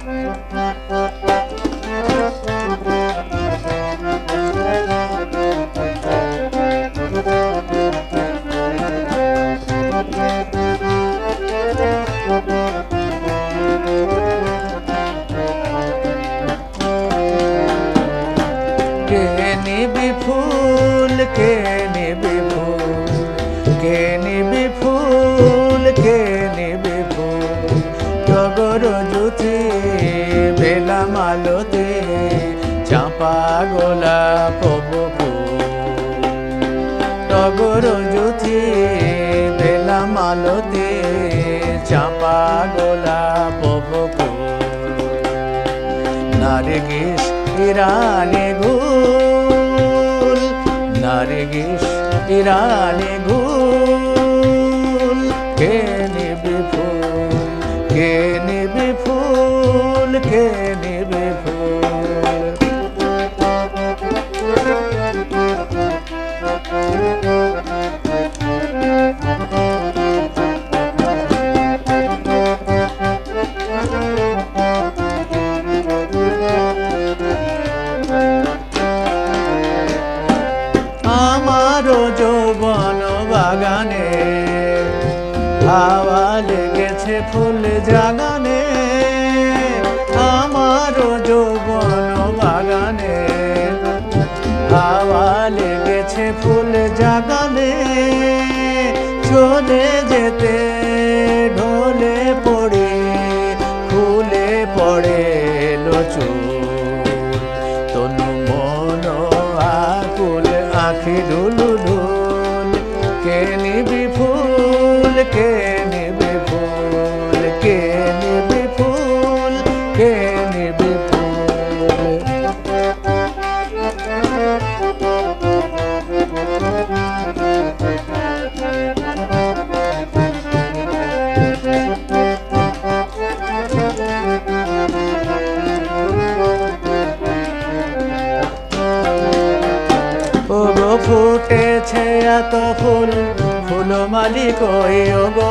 কে নিবি ফুল কে নিবি জুথি বেলা মালতে চাপা গোলাপ টগর জুথি বেলা মালতে চাপা গোলাপ নারগিস ইরানি গুল নারগিস ইরানি গুল কে নিবি ফুল কে নিবি ফুল? আমারও যৌবন বাগানে হাওয়া লেগেছে ফুল জাগানে, আমারও যৌবন বাগানে। হাওয়া লেগেছে ফুল জাগানে, চলে যেতে ঢোলে পড়ে, ফুলে পড়ে লচুর তনু মন আকুল, আখি ঢুলু ঢুল কে কে কে নিবি ফুল কে ফুল? ফুটেছে এত ফুল ফুল মালিক ওই ওগো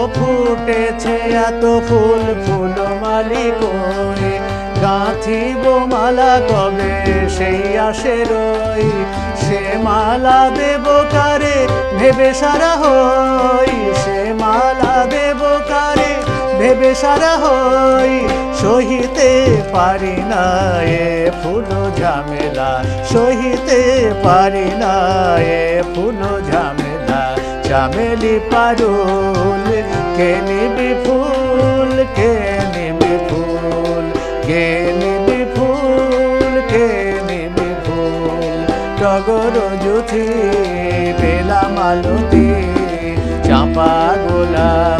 ফুটেছে এত ফুল ফুল মালিক ওই গাঁথিব মালা কবে? সেই আসে রই। সে মালা দেব কারে? ভেবে সারা হই। সে মালা দেব কারে? ভেবে সারা হই। সহিতে পারি না এ ফুল ঝামেলা। সহিতে পারি না এ ফুল ঝামেলা। চামেলি পারুল, কে নিবি ফুল, কে নিবি ফুল, কে নিবি ফুল, কে নিবি ফুল। টগর জুথি বেলা মালতি, চাপা গোলাপ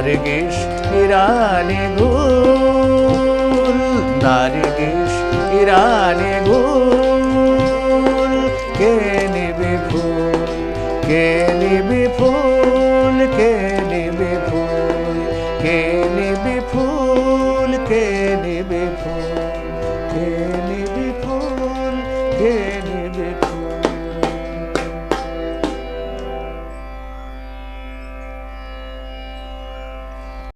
নারগিস ইরানি গুল নারগিস ইরানি গুল। কে নিবি ফুল? কে নিবি ফুল? কে নিবি ফুল? কে নিবি ফুল? কে নিবি